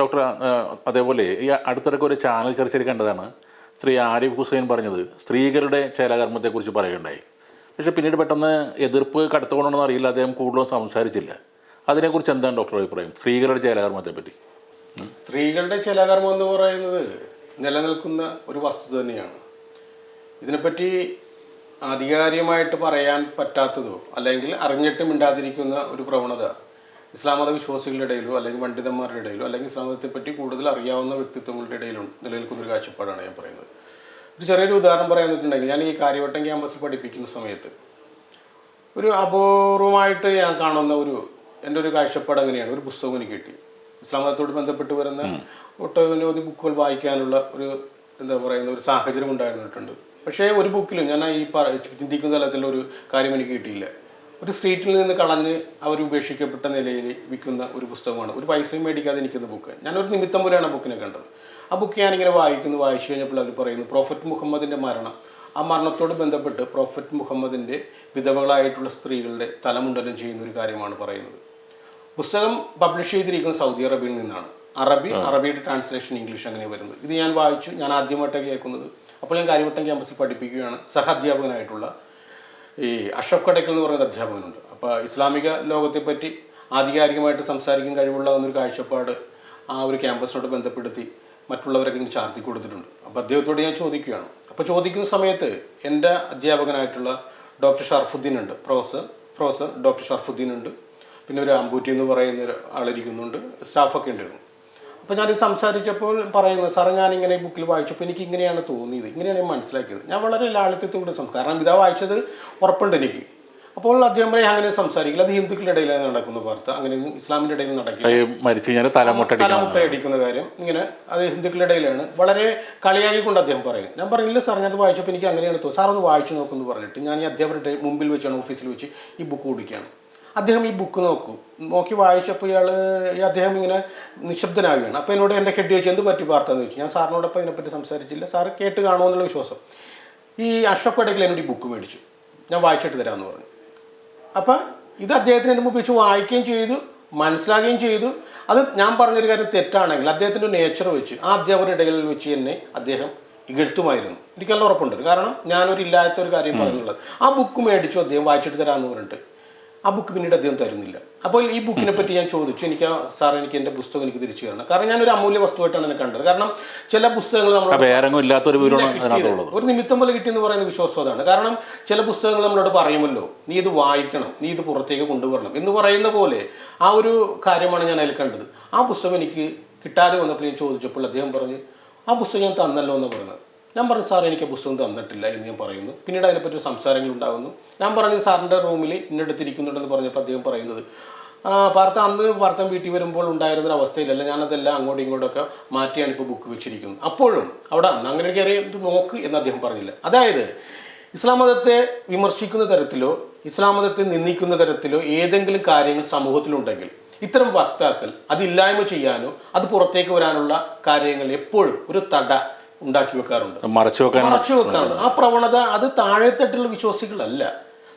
Doctor അതേപോലെ ഈ അടുത്തിടയ്ക്ക് ഒരു ചാനൽ ചർച്ചയിൽ കണ്ടതാണ്. ശ്രീ ആരിഫ് ഹുസൈൻ പറഞ്ഞത് സ്ത്രീകളുടെ ചേലകർമ്മത്തെക്കുറിച്ച് പറയുകയുണ്ടായി. പക്ഷെ പിന്നീട് പെട്ടെന്ന് എതിർപ്പ് കടത്തുകൊണ്ടോണെന്ന് അറിയില്ല അദ്ദേഹം കൂടുതലും സംസാരിച്ചില്ല. അതിനെക്കുറിച്ച് എന്താണ് ഡോക്ടർ അഭിപ്രായം? സ്ത്രീകളുടെ ചേലകർമ്മത്തെ പറ്റി സ്ത്രീകളുടെ ചേലകർമ്മം എന്ന് പറയുന്നത് നിലനിൽക്കുന്ന ഒരു വസ്തുത തന്നെയാണ്. ഇതിനെപ്പറ്റി ആധികാരികമായിട്ട് പറയാൻ പറ്റാത്തതോ അല്ലെങ്കിൽ അറിഞ്ഞിട്ട് മിണ്ടാതിരിക്കുന്ന ഒരു പ്രവണത ഇസ്ലാം മത വിശ്വാസികളുടെ ഇടയിലോ അല്ലെങ്കിൽ പണ്ഡിതന്മാരുടെ ഇടയിലോ അല്ലെങ്കിൽ ഇസ്ലാം മതത്തെ പറ്റി കൂടുതൽ അറിയാവുന്ന വ്യക്തിത്വങ്ങളുടെ ഇടയിലും നിലനിൽക്കുന്ന ഒരു കാഴ്ചപ്പാടാണ് ഞാൻ പറയുന്നത്. ഒരു ചെറിയൊരു ഉദാഹരണം പറയാൻ വെച്ചിട്ടുണ്ടെങ്കിൽ ഞാൻ ഈ കാര്യവട്ടം ക്യാമ്പസിൽ പഠിപ്പിക്കുന്ന സമയത്ത് ഒരു അപൂർവമായിട്ട് ഞാൻ കാണുന്ന ഒരു എന്റെ ഒരു കാഴ്ചപ്പാട് അങ്ങനെയാണ്. ഒരു പുസ്തകം എനിക്ക് കിട്ടി. ഇസ്ലാം മതത്തോട് ബന്ധപ്പെട്ട് വരുന്ന ഒട്ടനവധി ബുക്കുകൾ വായിക്കാനുള്ള ഒരു എന്താ പറയുന്ന ഒരു സാഹചര്യം ഉണ്ടായിരുന്നിട്ടുണ്ട്. പക്ഷേ ഒരു ബുക്കിലും ഞാൻ ഈ പറ ചിന്തിക്കുന്ന തലത്തിലുള്ള ഒരു കാര്യം എനിക്ക് കിട്ടിയില്ല. ഒരു സ്ട്രീറ്റിൽ നിന്ന് കളഞ്ഞ് അവർ ഉപേക്ഷിക്കപ്പെട്ട നിലയിൽ വിൽക്കുന്ന ഒരു പുസ്തകമാണ്. ഒരു പൈസയും മേടിക്കാതെ നിൽക്കുന്ന ബുക്ക് ഞാനൊരു നിമിത്തം പോലെയാണ് ആ ബുക്കിനെ കണ്ടത്. ആ ബുക്ക് ഞാനിങ്ങനെ വായിക്കുന്നു വായിച്ചു കഴിഞ്ഞപ്പോൾ അവർ പറയുന്നു പ്രോഫറ്റ് മുഹമ്മദിന്റെ മരണം. ആ മരണത്തോട് ബന്ധപ്പെട്ട് പ്രോഫറ്റ് മുഹമ്മദിന്റെ വിധവകളായിട്ടുള്ള സ്ത്രീകളുടെ തലമുണ്ടനം ചെയ്യുന്ന ഒരു കാര്യമാണ് പറയുന്നത്. പുസ്തകം പബ്ലിഷ് ചെയ്തിരിക്കുന്നത് സൗദി അറേബ്യയിൽ നിന്നാണ്. അറബി അറബിയുടെ ട്രാൻസ്ലേഷൻ ഇംഗ്ലീഷ് അങ്ങനെ വരുന്നത്. ഇത് ഞാൻ വായിച്ചു ഞാൻ ആദ്യമായിട്ടാണ് കേൾക്കുന്നത്. അപ്പോൾ ഞാൻ കാര്യവട്ടം ക്യാമ്പസിൽ പഠിപ്പിക്കുകയാണ്. സഹ അധ്യാപകനായിട്ടുള്ള ഈ അഷഫ് കടക്കൽ എന്ന് പറയുന്ന അധ്യാപകനുണ്ട്. അപ്പോൾ ഇസ്ലാമിക ലോകത്തെപ്പറ്റി ആധികാരികമായിട്ട് സംസാരിക്കാൻ കഴിവുള്ള എന്നൊരു കാഴ്ചപ്പാട് ആ ഒരു ക്യാമ്പസിനോട് ബന്ധപ്പെടുത്തി മറ്റുള്ളവരൊക്കെ ഇങ്ങനെ ചാർത്തി കൊടുത്തിട്ടുണ്ട്. അപ്പോൾ അദ്ദേഹത്തോട് ഞാൻ ചോദിക്കുകയാണ്. അപ്പോൾ ചോദിക്കുന്ന സമയത്ത് എന്റെ അധ്യാപകനായിട്ടുള്ള ഡോക്ടർ ഷർഫുദ്ദീൻ ഉണ്ട്. പ്രൊഫസർ പ്രൊഫസർ ഡോക്ടർ ഷർഫുദ്ദീൻ ഉണ്ട്. പിന്നെ ഒരു അമ്പൂറ്റി എന്ന് പറയുന്ന ഒരു ആളിരിക്കുന്നുണ്ട് സ്റ്റാഫൊക്കെ ഉണ്ടായിരുന്നു അപ്പോൾ ഞാനിത് സംസാരിച്ചപ്പോൾ പറയുന്നത് സാറേ ഞാനിങ്ങനെ ബുക്കിൽ വായിച്ചപ്പോൾ എനിക്ക് ഇങ്ങനെയാണ് തോന്നിയത്. ഇങ്ങനെയാണ് ഞാൻ മനസ്സിലാക്കിയത്. ഞാൻ വളരെ ലാളിത്യത്തോടെ സംസാരിക്കും കാരണം ഇതാ വായിച്ചത് ഉറപ്പുണ്ട് എനിക്ക്. അപ്പോൾ അദ്ദേഹം പറയും അങ്ങനെ സംസാരിക്കില്ല. അത് ഹിന്ദുക്കളുടെ ഇടയിലാണ് നടക്കുന്ന വാർത്ത. അങ്ങനെ ഇസ്ലാമിന്റെ ഇടയിൽ നടക്കില്ല. തലമുട്ടടിക്കണം തലമുട്ട അടിക്കുന്ന കാര്യം. ഇങ്ങനെ അത് ഹിന്ദുക്കളുടെ ഇടയിലാണ്. വളരെ കളിയാക്കിക്കൊണ്ട് അദ്ദേഹം പറയും. ഞാൻ പറഞ്ഞില്ല സാർ ഞാൻ അത് വായിച്ചപ്പോൾ എനിക്ക് അങ്ങനെയാണ് തോന്നുന്നത്. സാർ ഒന്ന് വായിച്ചു നോക്കുമെന്ന് പറഞ്ഞിട്ട് ഞാൻ ഈ അധ്യാപകരുടെ മുമ്പിൽ വെച്ചാണ് ഓഫീസിൽ വെച്ച് ഈ ബുക്ക് കുടിക്കുകയാണ് അദ്ദേഹം ഈ ബുക്ക് നോക്കും. നോക്കി വായിച്ചപ്പോൾ ഇയാൾ അദ്ദേഹം ഇങ്ങനെ നിശബ്ദനാവുകയാണ്. അപ്പോൾ എന്നോട് എന്റെ ഹെഡ് ചോദിച്ചു എന്ത് പറ്റി വാർത്ത എന്ന് ചോദിച്ചു. ഞാൻ സാറിനോടൊപ്പം ഇതിനെപ്പറ്റി സംസാരിച്ചില്ല. സാറ് കേട്ട് കാണുമെന്നുള്ള വിശ്വാസം. ഈ അഷ്റഫ് കടക്കിൽ എന്നോട് ഈ ബുക്ക് മേടിച്ചു. ഞാൻ വായിച്ചിട്ട് തരാമെന്ന് പറഞ്ഞു. അപ്പം ഇത് അദ്ദേഹത്തിന് എന്റെ മുമ്പ് വെച്ച് വായിക്കുകയും ചെയ്തു മനസ്സിലാകുകയും ചെയ്തു. അത് ഞാൻ പറഞ്ഞൊരു കാര്യം തെറ്റാണെങ്കിൽ അദ്ദേഹത്തിന്റെ നേച്ചർ വെച്ച് ആ അധ്യാപകരുടെ ഇടയിൽ വെച്ച് തന്നെ അദ്ദേഹം ഇകഴ്ത്തുമായിരുന്നു. എനിക്കെല്ലാം ഉറപ്പുണ്ട്. കാരണം ഞാനൊരു ഇല്ലാത്ത ഒരു കാര്യം പറഞ്ഞുള്ളത് ആ ബുക്ക് മേടിച്ചു അദ്ദേഹം വായിച്ചിട്ട് തരാമെന്ന് പറഞ്ഞിട്ട് ആ ബുക്ക് പിന്നീട് അദ്ദേഹം തരുന്നില്ല. അപ്പോൾ ഈ ബുക്കിനെ പറ്റി ഞാൻ ചോദിച്ചു. എനിക്ക് ആ സാർ എനിക്ക് എന്റെ പുസ്തകം എനിക്ക് തിരിച്ചു തരണം. കാരണം ഞാനൊരു അമൂല്യ വസ്തുവായിട്ടാണ് എന്നെ കണ്ടത്. കാരണം ചില പുസ്തകങ്ങൾ നമ്മൾ. ഒരു നിമിത്തം പോലെ കിട്ടിയെന്ന് പറയുന്ന വിശ്വാസം അതാണ്. കാരണം ചില പുസ്തകങ്ങൾ നമ്മളോട് പറയുമല്ലോ നീ ഇത് വായിക്കണം നീ ഇത് പുറത്തേക്ക് കൊണ്ടുവരണം എന്ന് പറയുന്ന പോലെ ആ ഒരു കാര്യമാണ് ഞാൻ അതിൽ കണ്ടത്. ആ പുസ്തകം എനിക്ക് കിട്ടാതെ വന്നപ്പോൾ ഞാൻ ചോദിച്ചപ്പോൾ അദ്ദേഹം പറഞ്ഞു ആ പുസ്തകം ഞാൻ തന്നല്ലോ എന്ന് പറഞ്ഞത്. ഞാൻ പറഞ്ഞു സാർ എനിക്ക് പുസ്തകം തന്നിട്ടില്ല എന്ന് ഞാൻ പറയുന്നു. പിന്നീട് അതിനെപ്പറ്റി സംസാരങ്ങൾ ഉണ്ടാകുന്നു. ഞാൻ പറഞ്ഞു സാറിന്റെ റൂമിൽ ഇന്നെടുത്തിരിക്കുന്നുണ്ടെന്ന് പറഞ്ഞപ്പോൾ അദ്ദേഹം പറയുന്നത് പാർത്ത അന്ന് പാർത്തൻ വീട്ടിൽ വരുമ്പോൾ ഉണ്ടായിരുന്ന അവസ്ഥയിലല്ല ഞാനതെല്ലാം അങ്ങോട്ടും ഇങ്ങോട്ടൊക്കെ മാറ്റിയാണ് ഇപ്പോൾ ബുക്ക് വെച്ചിരിക്കുന്നത്. അപ്പോഴും അവിടെ അന്ന് അങ്ങനെ കയറി ഇത് നോക്ക് എന്ന് അദ്ദേഹം പറഞ്ഞില്ല. അതായത് ഇസ്ലാം മതത്തെ വിമർശിക്കുന്ന തരത്തിലോ ഇസ്ലാം മതത്തെ നിന്ദിക്കുന്ന തരത്തിലോ ഏതെങ്കിലും കാര്യങ്ങൾ സമൂഹത്തിലുണ്ടെങ്കിൽ ഇത്തരം വക്താക്കൾ അത് ഇല്ലായ്മ ചെയ്യാനോ അത് പുറത്തേക്ക് വരാനുള്ള കാര്യങ്ങൾ എപ്പോഴും ഒരു തട ഉണ്ടാക്കി വെക്കാറുണ്ട്. മറച്ചു വെക്കാറുണ്ട്. ആ പ്രവണത അത് താഴെത്തട്ടിലുള്ള വിശ്വാസികളല്ല.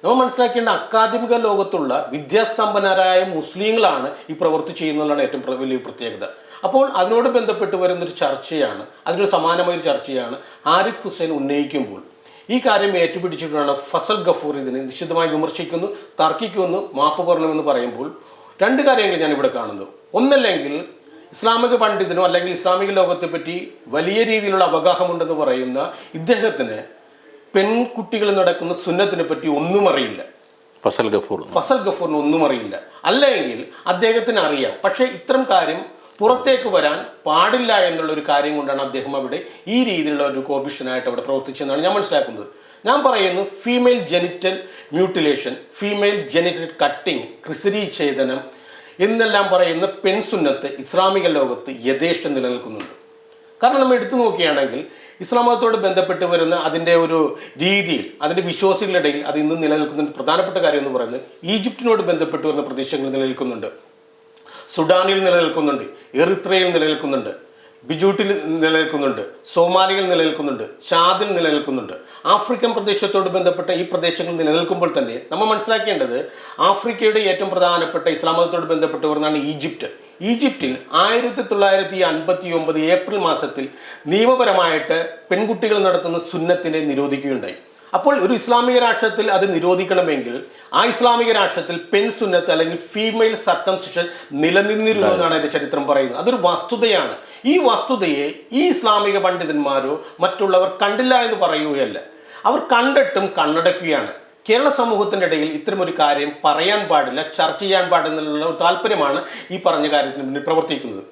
നമ്മൾ മനസ്സിലാക്കേണ്ട അക്കാദമിക ലോകത്തുള്ള വിദ്യാസമ്പന്നരായ മുസ്ലിങ്ങളാണ് ഈ പ്രവൃത്തി ചെയ്യുന്നതാണ് ഏറ്റവും വലിയ പ്രത്യേകത. അപ്പോൾ അതിനോട് ബന്ധപ്പെട്ട് വരുന്നൊരു ചർച്ചയാണ് അതിനൊരു സമാനമായൊരു ചർച്ചയാണ് ആരിഫ് ഹുസൈൻ ഉന്നയിക്കുമ്പോൾ. ഈ കാര്യം ഏറ്റുപിടിച്ചിട്ടാണ് ഫസൽ ഗഫൂർ ഇതിനെ നിശ്ചിതമായി വിമർശിക്കുന്നു തർക്കിക്കുന്നു മാപ്പ് പറയണമെന്ന് പറയുമ്പോൾ രണ്ട് കാര്യങ്ങൾ ഞാൻ ഇവിടെ കാണുന്നു. ഒന്നല്ലെങ്കിൽ ഇസ്ലാമിക പണ്ഡിതനോ അല്ലെങ്കിൽ ഇസ്ലാമിക ലോകത്തെ പറ്റി വലിയ രീതിയിലുള്ള അവഗാഹമുണ്ടെന്ന് പറയുന്ന ഇദ്ദേഹത്തിന് പെൺകുട്ടികൾ നടക്കുന്ന സുന്നത്തിനെ പറ്റി ഒന്നും അറിയില്ല. ഫസൽ ഗഫൂർ. ഫസൽ ഗഫൂറിന് ഒന്നും അറിയില്ല. അല്ലെങ്കിൽ അദ്ദേഹത്തിന് അറിയാം. പക്ഷേ ഇത്തരം കാര്യം പുറത്തേക്ക് വരാൻ പാടില്ല എന്നുള്ള ഒരു കാര്യം കൊണ്ടാണ് അദ്ദേഹം അവിടെ ഈ രീതിയിലുള്ള ഒരു കോപിഷനായിട്ട് അവിടെ പ്രവർത്തിച്ചതെന്നാണ് ഞാൻ മനസ്സിലാക്കുന്നത്. ഞാൻ പറയുന്നു female genital mutilation female genital cutting ക്രിസരി ഛേദനം എന്നെല്ലാം പറയുന്ന പെൺസുന്നത്ത് ഇസ്ലാമിക ലോകത്ത് യഥേഷ്ടം നിലനിൽക്കുന്നുണ്ട്. കാരണം നമ്മൾ എടുത്തു നോക്കുകയാണെങ്കിൽ ഇസ്ലാം മതത്തോട് ബന്ധപ്പെട്ട് വരുന്ന അതിന്റെ ഒരു രീതിയിൽ അതിന്റെ വിശ്വാസികളുടെ ഇടയിൽ അത് ഇന്ന് നിലനിൽക്കുന്ന പ്രധാനപ്പെട്ട കാര്യം എന്ന് പറയുന്നത് ഈജിപ്റ്റിനോട് ബന്ധപ്പെട്ട് വരുന്ന പ്രദേശങ്ങൾ നിലനിൽക്കുന്നുണ്ട്. സുഡാനിൽ നിലനിൽക്കുന്നുണ്ട്. എറിത്രയിൽ നിലനിൽക്കുന്നുണ്ട്. ബിജൂട്ടിൽ നിലനിൽക്കുന്നുണ്ട് സോമാലിയിൽ നിലനിൽക്കുന്നുണ്ട് ഷാദിൽ നിലനിൽക്കുന്നുണ്ട്. ആഫ്രിക്കൻ പ്രദേശത്തോട് ബന്ധപ്പെട്ട ഈ പ്രദേശങ്ങൾ നിലനിൽക്കുമ്പോൾ തന്നെ നമ്മൾ മനസ്സിലാക്കേണ്ടത് ആഫ്രിക്കയുടെ ഏറ്റവും പ്രധാനപ്പെട്ട ഇസ്ലാം മതത്തോട് ബന്ധപ്പെട്ട് വരുന്നതാണ് ഈജിപ്റ്റ്. ഈജിപ്തിൽ ആയിരത്തി തൊള്ളായിരത്തി അൻപത്തി ഒമ്പത് ഏപ്രിൽ മാസത്തിൽ നിയമപരമായിട്ട് പെൺകുട്ടികൾ നടത്തുന്ന സുന്നത്തിനെ നിരോധിക്കുകയുണ്ടായി. അപ്പോൾ ഒരു ഇസ്ലാമിക രാഷ്ട്രത്തിൽ അത് നിരോധിക്കണമെങ്കിൽ ആ ഇസ്ലാമിക രാഷ്ട്രത്തിൽ പെൺ സുന്നത്ത് അല്ലെങ്കിൽ ഫീമെയിൽ സർക്കംസിഷൻ നിലനിന്നിരുന്നു എന്നാണ് അതിന്റെ ചരിത്രം പറയുന്നത്. അതൊരു വസ്തുതയാണ്. ഈ വസ്തുതയെ ഈ ഇസ്ലാമിക പണ്ഡിതന്മാരോ മറ്റുള്ളവർ കണ്ടില്ല എന്ന് പറയുകയല്ല. അവർ കണ്ടിട്ടും കണ്ണടക്കുകയാണ്. കേരള സമൂഹത്തിന്റെ ഇടയിൽ ഇത്തരമൊരു കാര്യം പറയാൻ പാടില്ല ചർച്ച ചെയ്യാൻ പാടില്ല ഒരു താല്പര്യമാണ് ഈ പറഞ്ഞ കാര്യത്തിന് മുന്നിൽ പ്രവർത്തിക്കുന്നത്.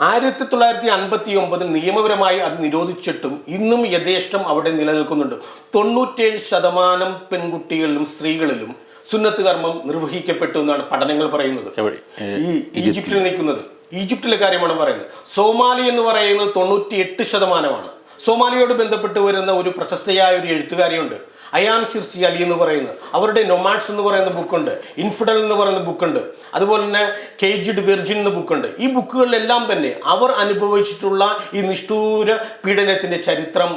ആയിരത്തി തൊള്ളായിരത്തി അൻപത്തി ഒമ്പതിൽ നിയമപരമായി അത് നിരോധിച്ചിട്ടും ഇന്നും യഥേഷ്ടം അവിടെ നിലനിൽക്കുന്നുണ്ട്. തൊണ്ണൂറ്റേഴ് ശതമാനം പെൺകുട്ടികളിലും സ്ത്രീകളിലും സുന്നത്ത് കർമ്മം നിർവഹിക്കപ്പെട്ടു എന്നാണ് പഠനങ്ങൾ പറയുന്നത്. ഈ ഈജിപ്തിൽ നിൽക്കുന്നത്. ഈജിപ്തിലെ കാര്യമാണ് പറയുന്നത്. സോമാലി എന്ന് പറയുന്നത് തൊണ്ണൂറ്റി എട്ട് ശതമാനമാണ്. സോമാലിയോട് ബന്ധപ്പെട്ട് വരുന്ന ഒരു പ്രശസ്തയായ ഒരു എഴുത്തുകാരിയുണ്ട്. അയാൻ ഹിർസി അലി എന്ന് പറയുന്നത് അവരുടെ നൊമാഡ്സ് എന്ന് പറയുന്ന ബുക്കുണ്ട് ഇൻഫിഡൽ എന്ന് പറയുന്ന ബുക്കുണ്ട് അതുപോലെ തന്നെ കേജിഡ് വെർജിൻ എന്ന ബുക്കുണ്ട് ഈ ബുക്കുകളിലെല്ലാം തന്നെ അവർ അനുഭവിച്ചിട്ടുള്ള ഈ നിഷ്ഠൂര പീഡനത്തിന്റെ ചരിത്രം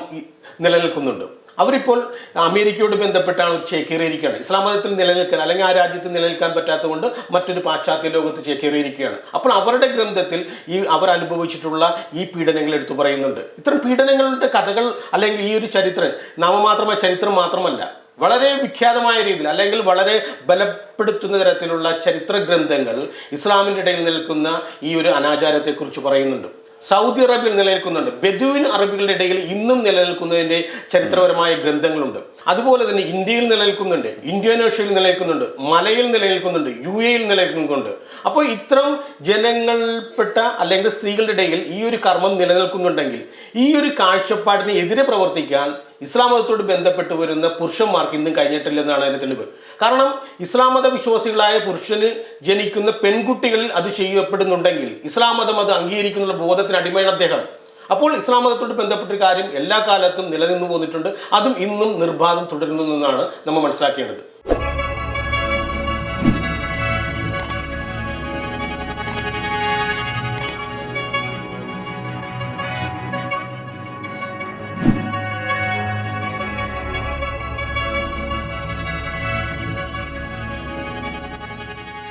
നിലനിൽക്കുന്നുണ്ട്. അവരിപ്പോൾ അമേരിക്കയോട് ബന്ധപ്പെട്ടാണ് ചേക്കേറിയിരിക്കുകയാണ്. ഇസ്ലാം മതത്തിൽ നിലനിൽക്കാൻ അല്ലെങ്കിൽ ആ രാജ്യത്ത് നിലനിൽക്കാൻ പറ്റാത്തതുകൊണ്ട് മറ്റൊരു പാശ്ചാത്യ ലോകത്ത് ചേക്കേറിയിരിക്കുകയാണ്. അപ്പോൾ അവരുടെ ഗ്രന്ഥത്തിൽ ഈ അവർ അനുഭവിച്ചിട്ടുള്ള ഈ പീഡനങ്ങൾ എടുത്തു പറയുന്നുണ്ട്. ഇത്തരം പീഡനങ്ങളുടെ കഥകൾ അല്ലെങ്കിൽ ഈ ഒരു ചരിത്രം നാമമാത്രമായ ചരിത്രം മാത്രമല്ല വളരെ വിഖ്യാതമായ രീതിയിൽ അല്ലെങ്കിൽ വളരെ ബലപ്പെടുത്തുന്ന തരത്തിലുള്ള ചരിത്ര ഗ്രന്ഥങ്ങൾ ഇസ്ലാമിന്റെ ഇടയിൽ നിൽക്കുന്ന ഈ ഒരു അനാചാരത്തെക്കുറിച്ച് പറയുന്നുണ്ട്. സൗദി അറേബ്യയിൽ നിലനിൽക്കുന്നുണ്ട്. ബെദുവിൻ അറബികളുടെ ഇടയിൽ ഇന്നും നിലനിൽക്കുന്നതിന്റെ ചരിത്രപരമായ ഗ്രന്ഥങ്ങളുണ്ട്. അതുപോലെ തന്നെ ഇന്ത്യയിൽ നിലനിൽക്കുന്നുണ്ട് ഇന്തോനേഷ്യയിൽ നിലനിൽക്കുന്നുണ്ട് മലയിൽ നിലനിൽക്കുന്നുണ്ട് യു എയിൽ നിലനിൽക്കുന്നുണ്ട്. അപ്പോൾ ഇത്തരം ജനങ്ങൾപ്പെട്ട അല്ലെങ്കിൽ സ്ത്രീകളുടെ ഇടയിൽ ഈ ഒരു കർമ്മം നിലനിൽക്കുന്നുണ്ടെങ്കിൽ ഈ ഒരു കാഴ്ചപ്പാടിന് എതിരെ പ്രവർത്തിക്കാൻ ഇസ്ലാം മതത്തോട് ബന്ധപ്പെട്ട് വരുന്ന പുരുഷന്മാർക്ക് ഇന്നും കഴിഞ്ഞിട്ടില്ലെന്നാണ് അതിന്റെ തെളിവ്. കാരണം ഇസ്ലാം മത വിശ്വാസികളായ പുരുഷന് ജനിക്കുന്ന പെൺകുട്ടികളിൽ അത് ചെയ്യപ്പെടുന്നുണ്ടെങ്കിൽ ഇസ്ലാം മതം അത് അംഗീകരിക്കുന്ന ബോധത്തിന് അടിമയാണ് അദ്ദേഹം. അപ്പോൾ ഇസ്ലാം മതത്തോട് ബന്ധപ്പെട്ട കാര്യം എല്ലാ കാലത്തും നിലനിന്നു പോന്നിട്ടുണ്ട്. അതും ഇന്നും നിർബാധം തുടരുന്നു എന്നാണ് നമ്മൾ മനസ്സിലാക്കേണ്ടത്.